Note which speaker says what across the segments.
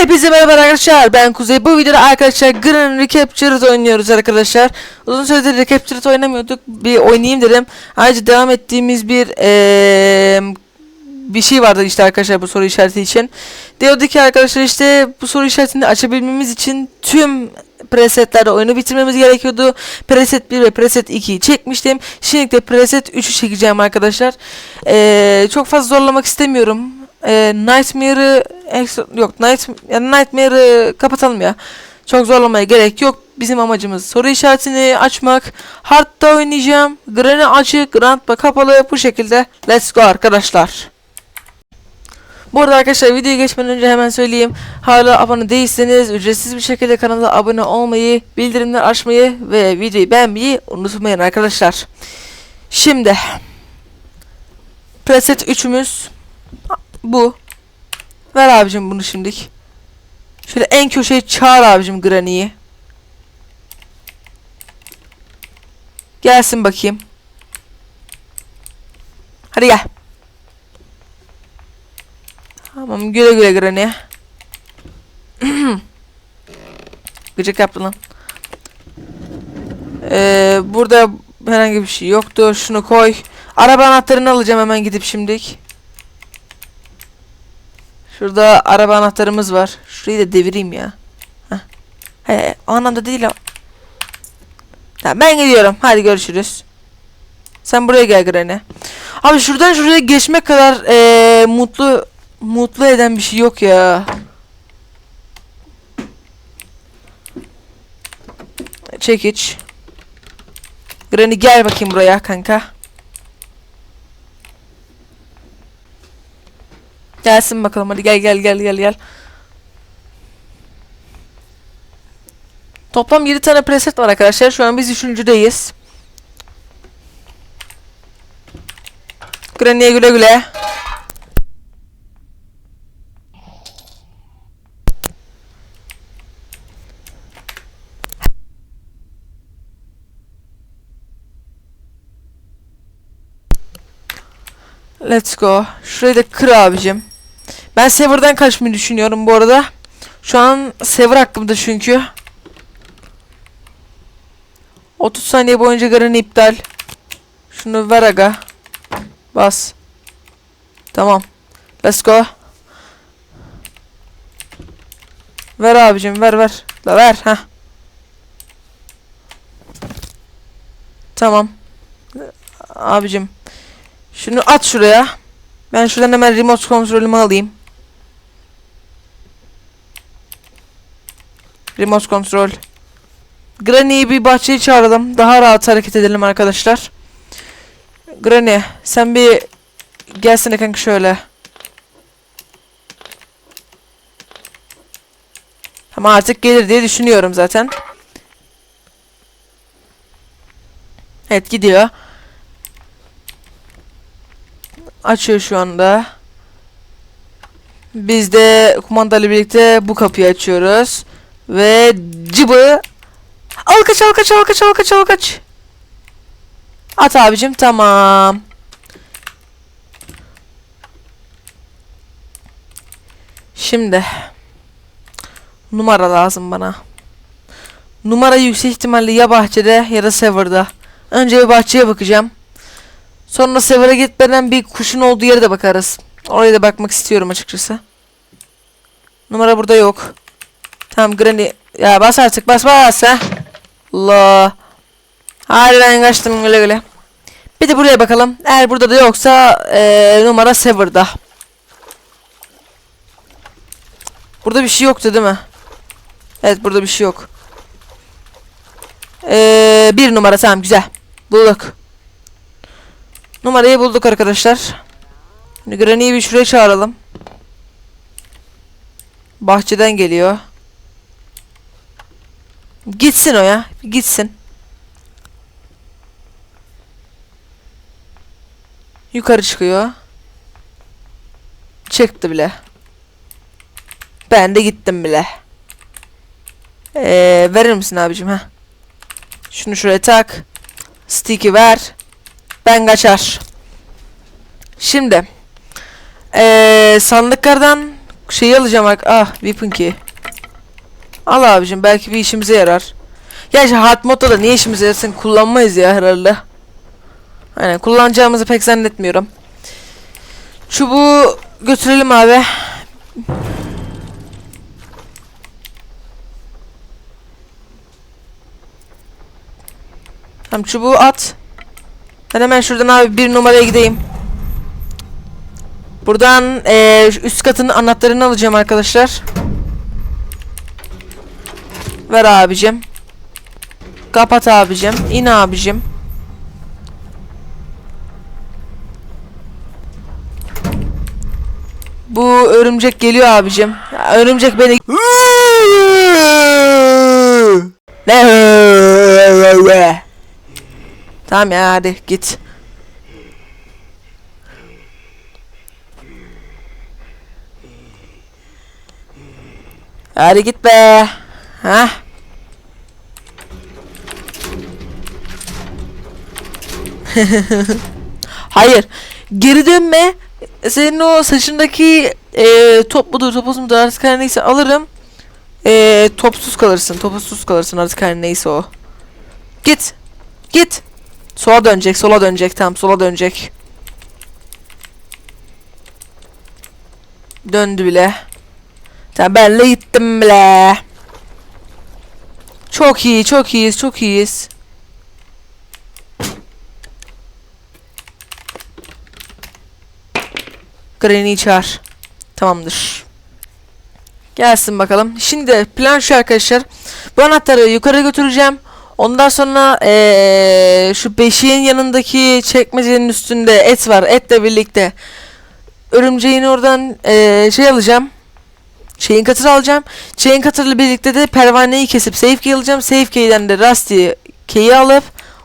Speaker 1: Hepinize merhaba arkadaşlar ben Kuzey bu videoda arkadaşlar Grand Recaptured oynuyoruz arkadaşlar Uzun süredir Recaptured oynamıyorduk bir oynayayım dedim Ayrıca devam ettiğimiz bir eee bir şey vardı işte arkadaşlar bu soru işareti için Diyordu ki arkadaşlar işte bu soru işaretini açabilmemiz için tüm presetlerde oyunu bitirmemiz gerekiyordu. Preset 1 ve preset 2'yi çekmiştim. Şimdi de preset 3'ü çekeceğim arkadaşlar. Ee, çok fazla zorlamak istemiyorum. Ee, Nightmare'ı yok Night yani Nightmare'ı kapatalım ya. Çok zorlamaya gerek yok. Bizim amacımız soru işaretini açmak. Hard'da oynayacağım. Granny açık, Grandpa kapalı bu şekilde. Let's go arkadaşlar. Bu arada arkadaşlar videoya geçmeden önce hemen söyleyeyim. Hala abone değilseniz ücretsiz bir şekilde kanala abone olmayı, bildirimler açmayı ve videoyu beğenmeyi unutmayın arkadaşlar. Şimdi preset 3'ümüz bu. Ver abicim bunu şimdilik. Şöyle en köşeye çağır abicim Granny'yi. Gelsin bakayım. Hadi gel. Tamam güle güle Granny. Gıcık yaptı lan. Ee, burada herhangi bir şey yoktu. Şunu koy. Araba anahtarını alacağım hemen gidip şimdilik. Şurada araba anahtarımız var. Şurayı da devireyim ya. Heh. He, o anlamda değil o. Tamam ben gidiyorum. Hadi görüşürüz. Sen buraya gel Granny. Abi şuradan şuraya geçmek kadar eee, mutlu mutlu eden bir şey yok ya. Çekiç. Granny gel bakayım buraya kanka. Gelsin bakalım hadi gel gel gel gel gel. Toplam 7 tane preset var arkadaşlar. Şu an biz üçüncüdeyiz. Granny'e güle güle. Let's go. Şurayı da kır abicim. Ben Sever'dan kaçmayı düşünüyorum bu arada. Şu an Sever hakkımda çünkü. 30 saniye boyunca Garen iptal. Şunu ver aga. Bas. Tamam. Let's go. Ver abicim ver ver. La ver ha. Tamam. Abicim. Şunu at şuraya. Ben şuradan hemen remote kontrolümü alayım. Remote kontrol. Granny'yi bir bahçeye çağıralım. Daha rahat hareket edelim arkadaşlar. Granny sen bir gelsene kanka şöyle. Ama artık gelir diye düşünüyorum zaten. Evet gidiyor. Açıyor şu anda. Biz de kumandayla birlikte bu kapıyı açıyoruz. Ve cıbı. Al kaç al kaç al kaç al kaç al kaç. At abicim tamam. Şimdi. Numara lazım bana. Numara yüksek ihtimalle ya bahçede ya da serverda. Önce bir bahçeye bakacağım. Sonra Sever'a gitmeden bir kuşun olduğu yere de bakarız. Oraya da bakmak istiyorum açıkçası. Numara burada yok. Tamam Granny. Ya bas artık bas bas ha. Allah. Hadi ben kaçtım güle güle. Bir de buraya bakalım. Eğer burada da yoksa ee, numara Sever'da. Burada bir şey yoktu değil mi? Evet burada bir şey yok. Ee, bir numara tamam güzel. Bulduk. Numarayı bulduk arkadaşlar. Şimdi Granny'yi bir şuraya çağıralım. Bahçeden geliyor. Gitsin o ya. Gitsin. Yukarı çıkıyor. Çıktı bile. Ben de gittim bile. Ee, verir misin abicim ha? Şunu şuraya tak. Stick'i ver. Ben kaçar. Şimdi. Ee, sandıklardan şeyi alacağım. Ah weapon key. Al abicim belki bir işimize yarar. Gerçi hard modda da niye işimize yarasın kullanmayız ya herhalde. Aynen kullanacağımızı pek zannetmiyorum. Çubuğu götürelim abi. Tamam çubuğu at. Ben hemen şuradan abi bir numaraya gideyim. Buradan şu üst katın anahtarını alacağım arkadaşlar. Ver abicim. Kapat abicim. İn abicim. Bu örümcek geliyor abicim. Ya, Örümcek beni... Ne? Tamam ya hadi git. Hadi git be. Ha? Hayır. Geri dönme. Senin o saçındaki e, top mudur, topuz mudur artık her neyse alırım. E, topsuz kalırsın, topuzsuz kalırsın artık her neyse o. Git. Git. Sola dönecek, sola dönecek. Tamam, sola dönecek. Döndü bile. Tamam benle gittim bile. Çok iyi, çok iyiyiz, çok iyiyiz. Granny'i çağır. Tamamdır. Gelsin bakalım. Şimdi plan şu arkadaşlar. Bu anahtarı yukarı götüreceğim. Ondan sonra eee, şu beşiğin yanındaki çekmecenin üstünde et var. Etle birlikte örümceğin oradan eee, şey alacağım. Chain cutter alacağım. Chain cutter'la birlikte de pervaneyi kesip safe key alacağım. Safe key'den de rusty key'i alıp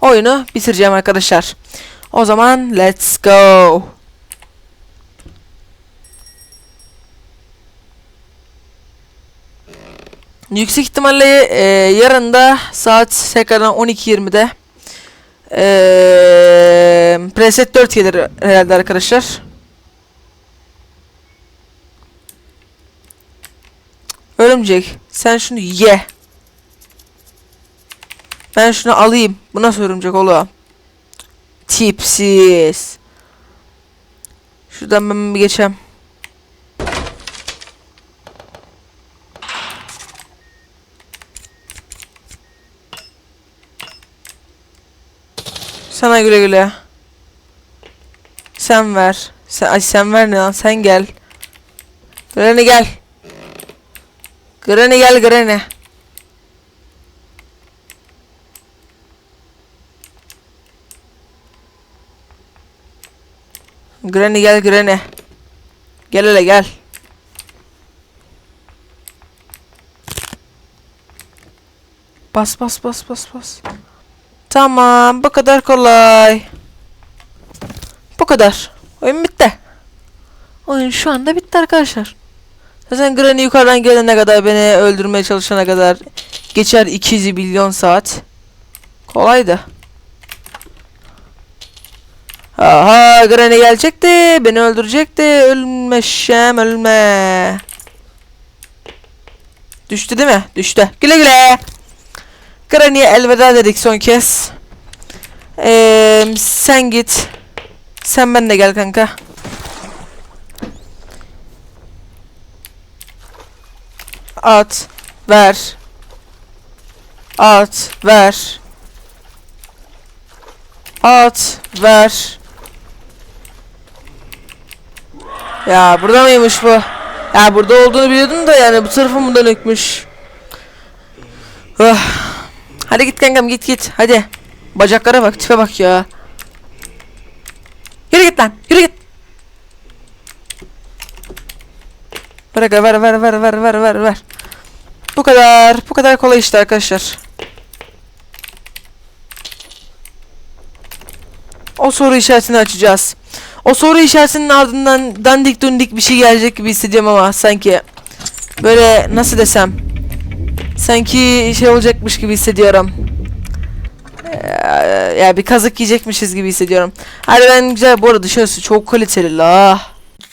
Speaker 1: oyunu bitireceğim arkadaşlar. O zaman let's go. Yüksek ihtimalle e, yarın da saat tekrardan 12.20'de e, preset 4 gelir herhalde arkadaşlar. Örümcek sen şunu ye. Ben şunu alayım. Bu nasıl örümcek oğlum? Tipsiz. Şuradan ben bir geçeyim. Sana güle güle. Sen ver. Sen, ay sen ver ne lan sen gel. Granny gel. Granny gel Granny. Granny gel Granny. Gel hele gel. Bas bas bas bas bas. Tamam bu kadar kolay. Bu kadar. Oyun bitti. Oyun şu anda bitti arkadaşlar. Zaten Granny yukarıdan gelene kadar beni öldürmeye çalışana kadar geçer 200 milyon saat. Kolaydı. Aha Granny gelecekti. Beni öldürecekti. Ölmeşem ölme. Düştü değil mi? Düştü. Güle güle. Granny'e elveda dedik son kez. Ee, sen git. Sen ben de gel kanka. At. Ver. At. Ver. At. Ver. Ya burada mıymış bu? Ya burada olduğunu biliyordum da yani bu tarafı mı dönükmüş? Ah. Hadi git kankam git git hadi. Bacaklara bak tipe bak ya. Yürü git lan yürü git. Aga, ver ver ver ver ver ver ver. Bu kadar bu kadar kolay işte arkadaşlar. O soru işaretini açacağız. O soru işaretinin ardından dandik dundik bir şey gelecek gibi hissediyorum ama sanki böyle nasıl desem sanki şey olacakmış gibi hissediyorum. Ee, ya bir kazık yiyecekmişiz gibi hissediyorum. Hadi ben güzel bu arada dışarısı çok kaliteli la.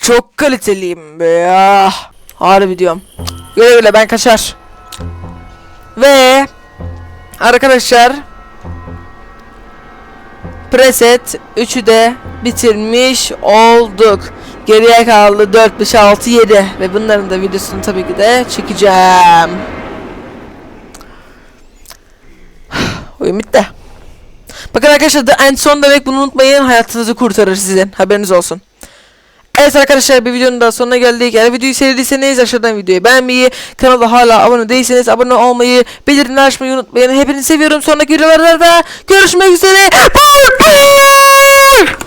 Speaker 1: Çok kaliteliyim be ya. Harbi diyorum. Güle güle ben kaçar. Ve arkadaşlar preset 3'ü de bitirmiş olduk. Geriye kaldı 4, 5, 6, 7 ve bunların da videosunu tabii ki de çekeceğim. Oyun bitti. Bakın arkadaşlar The End Son demek bunu unutmayın hayatınızı kurtarır sizin haberiniz olsun. Evet arkadaşlar bir videonun daha sonuna geldik. Eğer videoyu sevdiyseniz aşağıdan videoyu beğenmeyi, kanala hala abone değilseniz abone olmayı, bildirimleri açmayı unutmayın. Hepinizi seviyorum. Sonraki videolarda da görüşmek üzere. Bye bye.